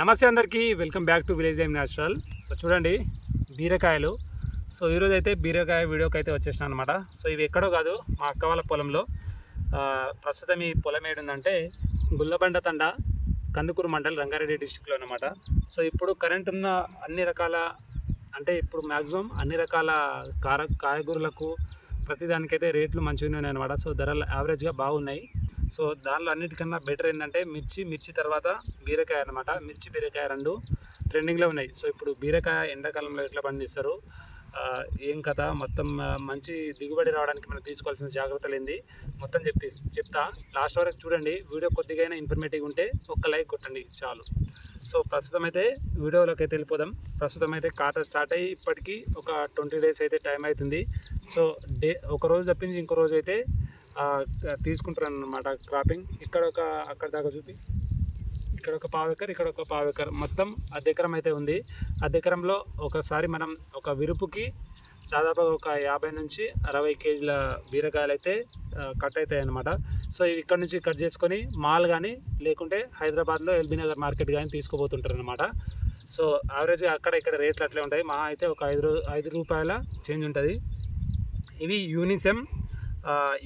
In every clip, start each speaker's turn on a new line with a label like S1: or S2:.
S1: నమస్తే అందరికీ welcome back to village M natural so చూడండి బీరకాయలు. సో ఈరోజు అయితే బీరకాయ వీడియోకి అయితే వచ్చేసిన అనమాట సో ఇవి ఎక్కడో కాదు మా అక్క వాళ్ళ పొలంలో. ప్రస్తుతం ఈ పొలం ఏడుందంటే గుల్లబండ తండ కందుకూరు మండల్ రంగారెడ్డి డిస్టిక్లో అనమాట సో ఇప్పుడు కరెంట్ ఉన్న అన్ని రకాల అంటే ఇప్పుడు మ్యాక్సిమం అన్ని రకాల కార కాయగూరలకు ప్రతిదానికైతే రేట్లు మంచిగా ఉన్నాయి అనమాట సో ధరలు యావరేజ్గా బాగున్నాయి. సో దానిలో అన్నిటికన్నా బెటర్ ఏంటంటే మిర్చి మిర్చి తర్వాత బీరకాయ అనమాట మిర్చి బీరకాయ రెండు ట్రెండింగ్లో ఉన్నాయి. సో ఇప్పుడు బీరకాయ ఎండాకాలంలో ఎట్లా పండిస్తారు? ఏం కథ? మొత్తం మంచి దిగుబడి రావడానికి మనం తీసుకోవాల్సిన జాగ్రత్తలు ఏంది? మొత్తం చెప్పి చెప్తా. లాస్ట్ వరకు చూడండి. వీడియో కొద్దిగా ఇన్ఫర్మేటివ్ ఉంటే ఒక్క లైక్ కొట్టండి. చాలు. సో ప్రస్తుతం అయితే వీడియోలోకి అయితే వెళ్ళిపోదాం. ప్రస్తుతం అయితే ఖాతా స్టార్ట్ అయ్యి ఇప్పటికీ ఒక ట్వంటీ డేస్ అయితే టైం అవుతుంది. సో డే ఒక రోజు తప్పించి ఇంకో రోజు అయితే తీసుకుంటారనమాట క్రాపింగ్ ఇక్కడ ఒక అక్కడ దాకా చూపి. ఇక్కడ ఒక పావు ఎకర్ ఇక్కడ ఒక పావు ఎకర్. మొత్తం అర్ధ అయితే ఉంది. అర్ధ ఒకసారి మనం ఒక విరుపుకి దాదాపుగా ఒక యాభై నుంచి అరవై కేజీల బీరకాయలు అయితే కట్ అవుతాయి అన్నమాట. సో ఇవి ఇక్కడ నుంచి కట్ చేసుకొని మాల్ కానీ లేకుంటే హైదరాబాద్లో ఎల్బీ నగర్ మార్కెట్ కానీ తీసుకుపోతుంటారు అనమాట సో యావరేజ్గా అక్కడ ఇక్కడ రేట్లు అట్లే ఉంటాయి. మా అయితే ఒక ఐదు రూ ఐదు రూపాయల చేంజ్ ఉంటుంది. ఇవి యూనిసెమ్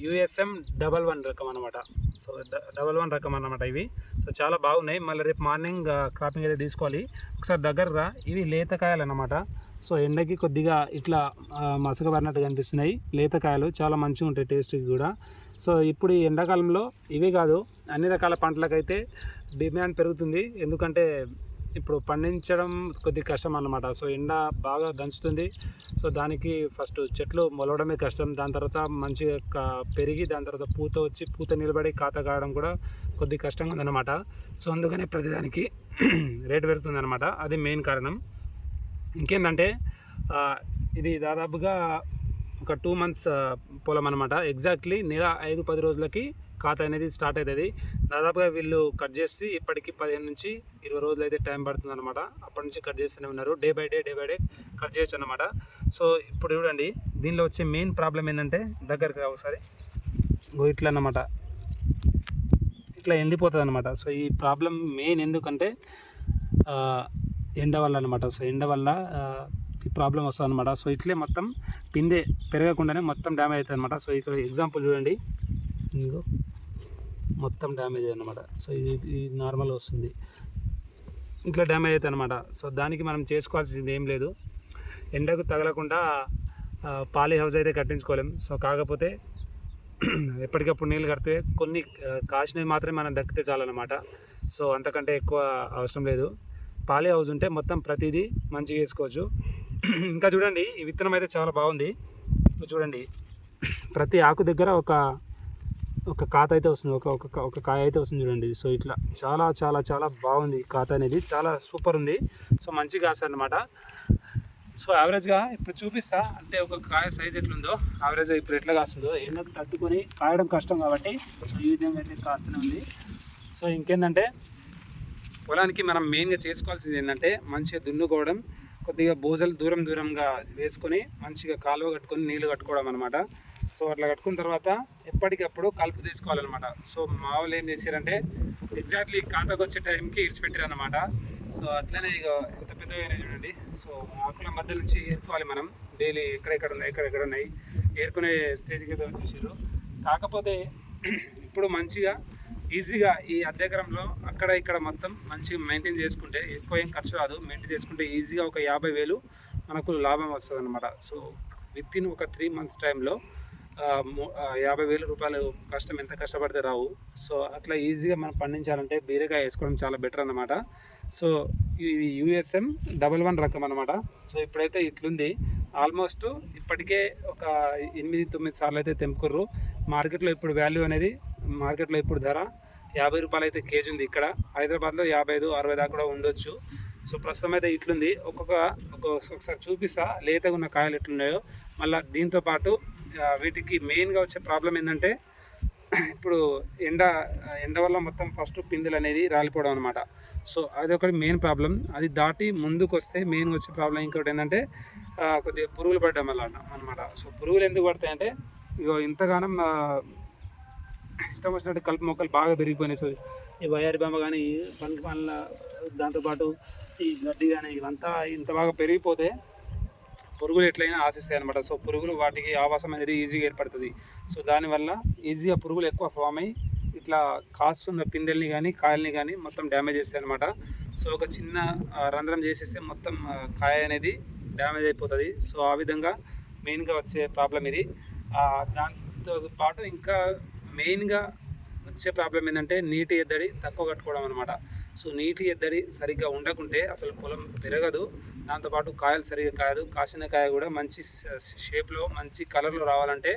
S1: యుఎస్ఎం డబల్ వన్ రకం అనమాట సో డబల్ వన్ రకం అన్నమాట ఇవి. సో చాలా బాగున్నాయి. మళ్ళీ రేపు మార్నింగ్ క్రాపింగ్ అయితే తీసుకోవాలి. ఒకసారి దగ్గరగా ఇవి లేతకాయలు అనమాట సో ఎండకి కొద్దిగా ఇట్లా మసకబడినట్టు కనిపిస్తున్నాయి. లేతకాయలు చాలా మంచిగా ఉంటాయి టేస్ట్కి కూడా. సో ఇప్పుడు ఈ ఎండాకాలంలో ఇవే కాదు అన్ని రకాల పంటలకైతే డిమాండ్ పెరుగుతుంది. ఎందుకంటే ఇప్పుడు పండించడం కొద్ది కష్టం అన్నమాట సో ఎండ బాగా దంచుతుంది. సో దానికి ఫస్ట్ చెట్లు మొలవడమే కష్టం. దాని తర్వాత మంచిగా పెరిగి దాని తర్వాత పూత వచ్చి పూత నిలబడి కాత కాయడం కూడా కొద్ది కష్టంగా ఉందన్నమాట సో అందుకనే ప్రతిదానికి రేటు పెరుగుతుంది అనమాట అది మెయిన్ కారణం. ఇంకేంటంటే ఇది దాదాపుగా ఒక టూ మంత్స్ పొలం అనమాట ఎగ్జాక్ట్లీ నెల ఐదు పది రోజులకి ఖాతా అనేది స్టార్ట్ అవుతుంది. దాదాపుగా వీళ్ళు కట్ చేసి ఇప్పటికి పదిహేను నుంచి ఇరవై రోజులు అయితే టైం పడుతుంది అనమాట అప్పటి నుంచి కట్ చేస్తూనే ఉన్నారు. Day by day day by day cut చేయొచ్చు అనమాట సో ఇప్పుడు చూడండి దీనిలో వచ్చే మెయిన్ ప్రాబ్లం ఏంటంటే దగ్గరకు ఒకసారి. ఇట్లా అన్నమాట. ఇట్లా ఎండిపోతుంది అనమాట సో ఈ ప్రాబ్లం మెయిన్ ఎందుకంటే ఎండ వల్ల అనమాట సో ఎండ వల్ల ఈ ప్రాబ్లం వస్తుంది అనమాట సో ఇట్లే మొత్తం పిందే పెరగకుండానే మొత్తం డ్యామేజ్ అవుతుంది అనమాట సో ఇక్కడ ఎగ్జాంపుల్ చూడండి. ఇంకో మొత్తం డ్యామేజ్ అనమాట సో ఇది ఇది నార్మల్ వస్తుంది. ఇట్లా డ్యామేజ్ అవుతుంది అనమాట సో దానికి మనం చేసుకోవాల్సింది ఏం లేదు. ఎండకు తగలకుండా పాలీ హౌస్ అయితే కట్టించుకోలేం. సో కాకపోతే ఎప్పటికప్పుడు నీళ్ళు కడితే కొన్ని కాసినవి మాత్రమే మనం దక్కితే చాలన్నమాట. సో అంతకంటే ఎక్కువ అవసరం లేదు. పాలీ హౌస్ ఉంటే మొత్తం ప్రతిదీ మంచిగా వేసుకోవచ్చు. ఇంకా చూడండి ఈ విత్తనం అయితే చాలా బాగుంది. చూడండి. ప్రతి ఆకు దగ్గర ఒక ఒక కాత అయితే వస్తుంది ఒక ఒక ఒక కాయ అయితే వస్తుంది చూడండి. సో ఇట్లా చాలా చాలా చాలా బాగుంది ఈ కాత అనేది. చాలా సూపర్ ఉంది. సో మంచి కాస అనమాట సో యావరేజ్గా ఇప్పుడు చూపిస్తా. అంటే ఒక కాయ సైజ్ ఎట్లుందో. యావరేజ్గా ఇప్పుడు ఎట్లా కాస్తుందో. ఎండకు తట్టుకొని కాయడం కష్టం కాబట్టి సో ఈ విధంగా అయితే కాస్తూనే ఉంది. సో ఇంకేంటంటే పొలానికి మనం మెయిన్గా చేసుకోవాల్సింది ఏంటంటే మంచిగా దున్నుకోవడం కొద్దిగా బోజలు దూరం దూరంగా వేసుకొని మంచిగా కాలువ కట్టుకొని నీళ్ళు కట్టుకోవడం అనమాట సో అట్లా కట్టుకున్న తర్వాత ఎప్పటికప్పుడు కలుపు తీసుకోవాలన్నమాట. సో మా వాళ్ళు ఏం చేశారంటే ఎగ్జాక్ట్లీ కాతకు వచ్చే టైంకి ఇడిచిపెట్టారు అనమాట సో అట్లనే ఇక ఎంత పెద్దగా చూడండి. సో ఆకుల మధ్య నుంచి ఏరుకోవాలి మనం. డైలీ ఎక్కడెక్కడ ఉన్నాయి ఎక్కడెక్కడ ఉన్నాయి ఏరుకునే స్టేజ్కి అయితే వచ్చేసారు. కాకపోతే ఇప్పుడు మంచిగా ఈజీగా ఈ అద్దెకరంలో అక్కడ ఇక్కడ మొత్తం మంచిగా మెయింటైన్ చేసుకుంటే ఎక్కువ ఏం ఖర్చు రాదు. మెయింటైన్ చేసుకుంటే ఈజీగా ఒక యాభై వేలు మనకు లాభం వస్తుంది అనమాట సో విత్ ఇన్ ఒక త్రీ మంత్స్ టైంలో యాభై వేల రూపాయలు కష్టం ఎంత కష్టపడితే రావు. సో అట్లా ఈజీగా మనం పండించాలంటే బీరకాయ వేసుకోవడం చాలా బెటర్ అనమాట సో ఇది యూఎస్ఎం డబల్ వన్ రకం అనమాట సో ఇప్పుడైతే ఇట్లుంది. ఆల్మోస్ట్ ఇప్పటికే ఒక ఎనిమిది తొమ్మిది సార్లు అయితే తెంపుకుర్రు. మార్కెట్లో ఇప్పుడు వాల్యూ అనేది మార్కెట్లో ఇప్పుడు ధర యాభై రూపాయలు అయితే కేజీ ఉంది ఇక్కడ. హైదరాబాద్లో యాభై ఐదు అరవై దాకా కూడా ఉండొచ్చు. సో ప్రస్తుతం అయితే ఇట్లుంది. ఒక్కొక్క ఒక్కొక్కసారి చూపిస్తా. లేతగా ఉన్న కాయలు ఎట్లున్నాయో. మళ్ళీ దీంతో పాటు వీటికి మెయిన్గా వచ్చే ప్రాబ్లం ఏంటంటే ఇప్పుడు ఎండ ఎండ వల్ల మొత్తం ఫస్ట్ పిందెలు అనేది రాలిపోవడం అనమాట సో అది ఒకటి మెయిన్ ప్రాబ్లం అది దాటి ముందుకు వస్తే మెయిన్ వచ్చే ప్రాబ్లం ఇంకోటి ఏంటంటే కొద్దిగా పురుగులు పడడం వల్ల అనమాట సో పురుగులు ఎందుకు పడతాయి అంటే ఇగో ఇంతగానం ఇష్టం వచ్చినట్టు కలుపు మొక్కలు బాగా పెరిగిపోయినాయి. సో ఈ వైఆర్ బొమ్మ కానీ పనికి పనుల దాంతోపాటు ఈ గడ్డి కానీ ఇవంతా ఇంత బాగా పెరిగిపోతే పురుగులు ఎట్లయినా ఆశిస్తాయి అనమాట సో పురుగులు వాటికి ఆవాసం అనేది ఈజీగా ఏర్పడుతుంది. సో దానివల్ల ఈజీగా పురుగులు ఎక్కువ ఫామ్ అయ్యి ఇట్లా కాస్తున్న పిందెల్ని కానీ కాయల్ని కానీ మొత్తం డ్యామేజ్ చేస్తాయి అనమాట సో ఒక చిన్న రంధ్రం చేసేస్తే మొత్తం కాయ అనేది డ్యామేజ్ అయిపోతుంది. సో ఆ విధంగా మెయిన్గా వచ్చే ప్రాబ్లం ఇది. దాంతో పాటు ఇంకా మెయిన్గా వచ్చే ప్రాబ్లం ఏంటంటే నీటి ఎద్దడి తక్కువ కట్టుకోవడం అనమాట సో నీటి ఎద్దడి సరిగ్గా ఉండకుంటే అసలు పొలం పెరగదు. దాంతోపాటు కాయలు సరిగ్గా కాయదు. కాసిన కాయ కూడా మంచి షేప్లో మంచి కలర్లో రావాలంటే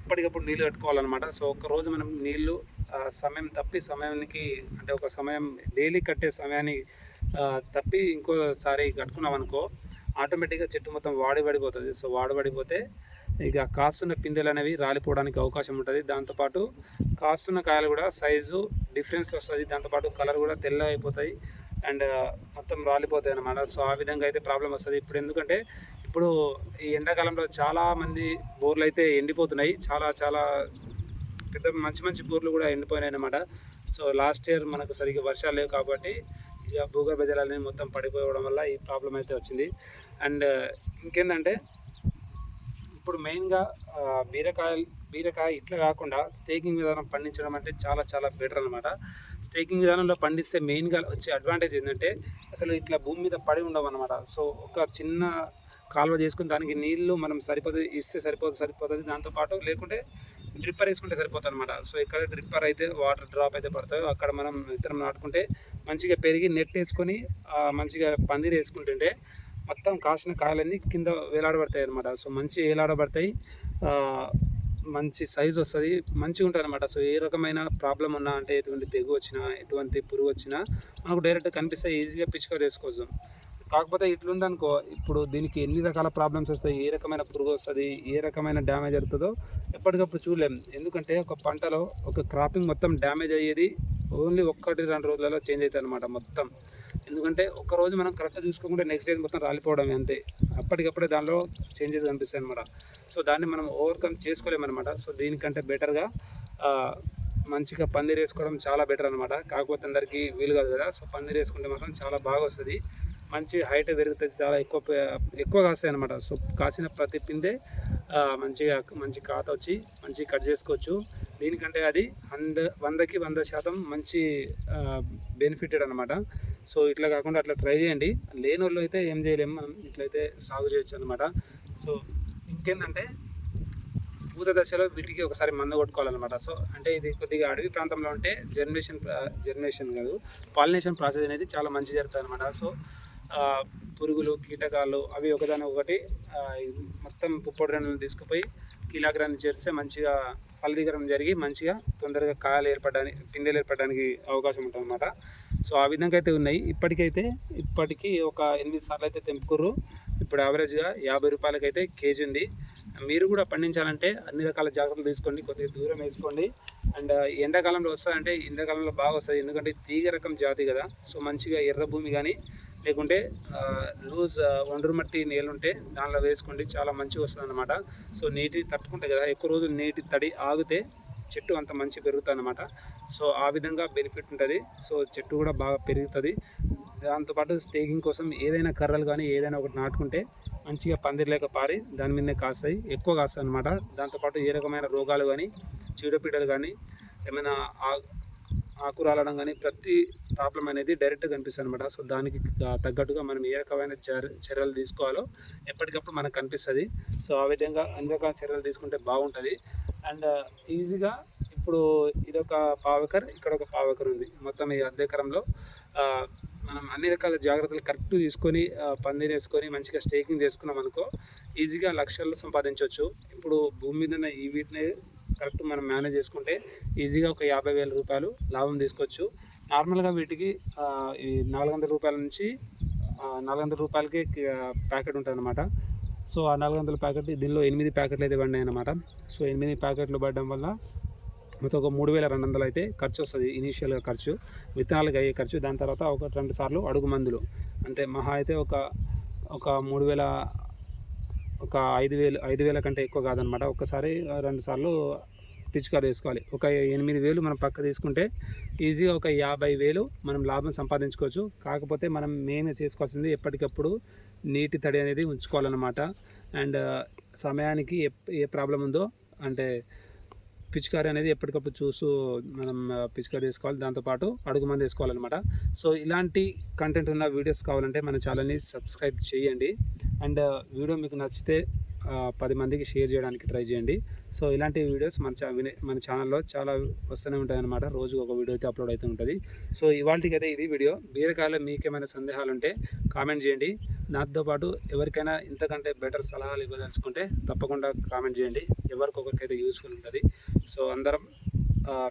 S1: ఎప్పటికప్పుడు నీళ్ళు కట్టుకోవాలన్నమాట. సో ఒక రోజు మనం నీళ్ళు సమయం తప్పి సమయానికి అంటే ఒక సమయం డైలీ కట్టే సమయాన్ని తప్పి ఇంకోసారి కట్టుకున్నాం అనుకో ఆటోమేటిక్గా చెట్టు మొత్తం వాడి పడిపోతుంది సో వాడబడిపోతే ఇక కాస్తున్న పిందెలు అనేవి రాలిపోవడానికి అవకాశం ఉంటుంది. దాంతోపాటు కాస్తున్న కాయలు కూడా సైజు డిఫరెన్స్ వస్తుంది. దాంతోపాటు కలర్ కూడా తెల్ల అయిపోతాయి. అండ్ మొత్తం రాలిపోతాయి అన్నమాట. సో ఆ విధంగా అయితే ప్రాబ్లం వస్తుంది. ఇప్పుడు ఎందుకంటే ఇప్పుడు ఈ ఎండాకాలంలో చాలామంది బోర్లు అయితే ఎండిపోతున్నాయి. చాలా చాలా పెద్ద మంచి మంచి బోర్లు కూడా ఎండిపోయినాయి అన్నమాట. సో లాస్ట్ ఇయర్ మనకు సరిగ్గా వర్షాలు లేవు కాబట్టి ఇక భూగర్భ జలాలని మొత్తం పడిపోవడం వల్ల ఈ ప్రాబ్లం అయితే వచ్చింది. అండ్ ఇంకేంటంటే ఇప్పుడు మెయిన్గా బీరకాయ బీరకాయలు బీరకాయ ఇట్లా కాకుండా స్టేకింగ్ విధానం పండించడం అంటే చాలా చాలా బెటర్ అనమాట స్టేకింగ్ విధానంలో పండిస్తే మెయిన్గా వచ్చే అడ్వాంటేజ్ ఏంటంటే అసలు ఇట్లా భూమి మీద పడి ఉండవు అనమాట సో ఒక చిన్న కాలువ చేసుకుని దానికి నీళ్ళు మనం సరిపోతుంది ఇస్తే సరిపోతుంది. సరిపోతుంది దాంతోపాటు లేకుంటే డ్రిప్పర్ వేసుకుంటే సరిపోతుంది అనమాట సో ఇక్కడ డ్రిప్పర్ అయితే వాటర్ డ్రాప్ అయితే పడతాయో అక్కడ మనం విత్తనం నాటుకుంటే మంచిగా పెరిగి నెట్ వేసుకొని మంచిగా పందిరి వేసుకుంటుంటే మొత్తం కాసిన కాయలన్నీ కింద వేలాడబడతాయి అనమాట సో మంచి వేలాడబడతాయి. మంచి సైజ్ వస్తుంది. మంచిగా ఉంటుంది అనమాట సో ఏ రకమైన ప్రాబ్లం ఉన్నా అంటే ఎటువంటి తెగు వచ్చినా ఎటువంటి పురుగు వచ్చినా మనకు డైరెక్ట్ కనిపిస్తే ఈజీగా పిచ్చుక వేసుకోవచ్చు కాకపోతే ఇట్లుందనుకో ఇప్పుడు దీనికి ఎన్ని రకాల ప్రాబ్లమ్స్ వస్తాయి ఏ రకమైన పురుగు వస్తుంది ఏ రకమైన డ్యామేజ్ జరుగుతుందో ఎప్పటికప్పుడు చూడలేం. ఎందుకంటే ఒక పంటలో ఒక క్రాపింగ్ మొత్తం డ్యామేజ్ అయ్యేది ఓన్లీ ఒక్కటి రెండు రోజులలో చేంజ్ అవుతుంది అనమాట మొత్తం. ఎందుకంటే ఒక రోజు మనం కరెక్ట్గా చూసుకోకుండా నెక్స్ట్ డే మొత్తం రాలిపోవడం అంతే. అప్పటికప్పుడే దానిలో చేంజెస్ కనిపిస్తాయి అనమాట సో దాన్ని మనం ఓవర్కమ్ చేసుకోలేమన్నమాట సో దీనికంటే బెటర్గా మంచిగా పందిరేసుకోవడం చాలా బెటర్ అనమాట కాకపోతే అందరికీ వీలు కాదు కదా. సో పందిరేసుకుంటే మాత్రం చాలా బాగా వస్తుంది. మంచి హైట్ పెరుగుతుంది చాలా ఎక్కువ ఎక్కువ కాస్తాయి అనమాట సో కాసిన ప్రతి పిందే మంచిగా మంచి కాత వచ్చి మంచి కట్ చేసుకోవచ్చు. దీనికంటే అది వంద వందకి వంద శాతం మంచి బెనిఫిటెడ్ అనమాట సో ఇట్లా కాకుండా అట్లా ట్రై చేయండి. లేని వాళ్ళు అయితే ఏం చేయలేము మనం ఇట్లయితే సాగు చేయొచ్చు అనమాట సో ఇంకేంటంటే పూత దశలో వీటికి ఒకసారి మందు కొట్టుకోవాలన్నమాట. సో అంటే ఇది కొద్దిగా అడవి ప్రాంతంలో ఉంటే జర్మినేషన్ జర్మినేషన్ కాదు పాలినేషన్ ప్రాసెస్ అనేది చాలా మంచి జరుగుతుంది అనమాట సో పురుగులు కీటకాలు అవి ఒకదాని ఒకటి మొత్తం పుప్పొడి రెండులను తీసుకుపోయి కీలాగ్రాన్ని చేస్తే మంచిగా ఫలదీకరణం జరిగి మంచిగా తొందరగా కాయలు ఏర్పడడానికి పిందెలు ఏర్పడడానికి అవకాశం ఉంటుందన్నమాట. సో ఆ విధంగా అయితే ఉన్నాయి. ఇప్పటికైతే ఇప్పటికీ ఒక ఎనిమిది సార్లు అయితే తెంపుకుర్రు. ఇప్పుడు యావరేజ్గా యాభై రూపాయలకైతే కేజీ ఉంది. మీరు కూడా పండించాలంటే అన్ని రకాల జాగ్రత్తలు తీసుకోండి. కొద్దిగా దూరం వేసుకోండి. అండ్ ఎండాకాలంలో వస్తుందంటే ఎండాకాలంలో బాగా వస్తుంది. ఎందుకంటే తీగ రకం జాతి కదా. సో మంచిగా ఎర్ర భూమి కానీ లేకుంటే లూజ్ ఒండ్రు మట్టి నేలు ఉంటే దానిలో వేసుకోండి చాలా మంచిగా వస్తుంది అనమాట సో నీటి తట్టుకుంటాయి కదా ఎక్కువ రోజులు నీటి తడి ఆగితే చెట్టు అంత మంచి పెరుగుతుంది అనమాట సో ఆ విధంగా బెనిఫిట్ ఉంటుంది. సో చెట్టు కూడా బాగా పెరుగుతుంది. దాంతోపాటు స్టేకింగ్ కోసం ఏదైనా కర్రలు కానీ ఏదైనా ఒకటి నాటుకుంటే మంచిగా పందిర్లేక పారి దాని మీదనే కాస్తాయి. ఎక్కువ కాస్తాయి అనమాట దాంతోపాటు ఏ రకమైన రోగాలు కానీ చీడపీడలు కానీ ఏమైనా ఆ- ఆకు రాలడం కానీ ప్రతి ప్రాబ్లం అనేది డైరెక్ట్గా కనిపిస్తుంది అనమాట సో దానికి తగ్గట్టుగా మనం ఏ రకమైన చర్యలు తీసుకోవాలో ఎప్పటికప్పుడు మనకు కనిపిస్తుంది. సో ఆ విధంగా అన్ని రకాల చర్యలు తీసుకుంటే బాగుంటుంది. అండ్ ఈజీగా ఇప్పుడు ఇదొక పావకర్ ఇక్కడ ఒక పావకర్ ఉంది. మొత్తం ఈ అద్దెకరంలో మనం అన్ని రకాల జాగ్రత్తలు కరెక్ట్ తీసుకొని పందిరి వేసుకొని మంచిగా స్టేకింగ్ చేసుకున్నాం అనుకో ఈజీగా లక్షల్లో సంపాదించవచ్చు ఇప్పుడు భూమి మీద ఉన్న ఈ వీటిని కరెక్ట్ మనం మేనేజ్ చేసుకుంటే ఈజీగా ఒక యాభై వేల రూపాయలు లాభం తీసుకోవచ్చు. నార్మల్గా వీటికి ఈ నాలుగు వందల రూపాయల నుంచి నాలుగు వందల రూపాయలకి ప్యాకెట్ ఉంటుంది అనమాట సో ఆ నాలుగు వందల ప్యాకెట్ దీనిలో ఎనిమిది ప్యాకెట్లు అయితే పడినాయి అనమాట సో ఎనిమిది ప్యాకెట్లు పడడం వల్ల మొత్తం ఒక మూడు వేల రెండు వందలు అయితే ఖర్చు వస్తుంది ఇనీషియల్గా ఖర్చు. విత్తనాలకు అయ్యే ఖర్చు. దాని తర్వాత ఒక రెండు సార్లు అడుగు మందులు. అంటే మహా అయితే ఒక ఒక మూడు వేల ఒక ఐదు వేలు ఐదు వేల కంటే ఎక్కువ కాదనమాట ఒకసారి రెండు సార్లు పిచికారి వేసుకోవాలి. ఒక ఎనిమిది వేలు మనం పక్క తీసుకుంటే ఈజీగా ఒక యాభై వేలు మనం లాభం సంపాదించుకోవచ్చు. కాకపోతే మనం మెయిన్ చేసుకోవాల్సింది ఎప్పటికప్పుడు నీటి తడి అనేది ఉంచుకోవాలన్నమాట. అండ్ సమయానికి ఎప్- ఏ ప్రాబ్లం ఉందో అంటే పిచికారి అనేది ఎప్పటికప్పుడు చూస్తూ మనం ఆ, పిచికారి చేసుకోవాలి దాంతోపాటు అడుగు మంది వేసుకోవాలన్నమాట. సో ఇలాంటి కంటెంట్ ఉన్న వీడియోస్ కావాలంటే మన ఛానల్ని సబ్స్క్రైబ్ చేయండి. అండ్ వీడియో మీకు నచ్చితే పది మందికి షేర్ చేయడానికి ట్రై చేయండి. సో ఇలాంటి వీడియోస్ మన ఛా వినే- మన ఛానల్లో చాలా వస్తూనే ఉంటాయి అనమాట రోజు ఒక వీడియో అయితే అప్లోడ్ అవుతూ ఉంటుంది. సో ఇవాళకైతే ఇది వీడియో. బీరకాయలో మీకేమైనా సందేహాలు ఉంటే కామెంట్ చేయండి. నాతో పాటు ఎవరికైనా ఇంతకంటే బెటర్ సలహాలు ఇవ్వదలుచుకుంటే తప్పకుండా కామెంట్ చేయండి. ఎవరికొకరికైతే యూస్ఫుల్ ఉంటుంది. సో అందరం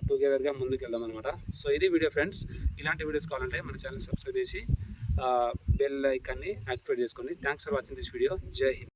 S1: టుగెదర్గా ముందుకు వెళ్దాం అనమాట సో ఇది వీడియో ఫ్రెండ్స్. ఇలాంటి వీడియోస్ కావాలంటే మన ఛానల్ సబ్స్క్రైబ్ చేసి బెల్ ఐకాన్ని యాక్టివేట్ చేసుకోండి thanks for watching this video. Jai Hind.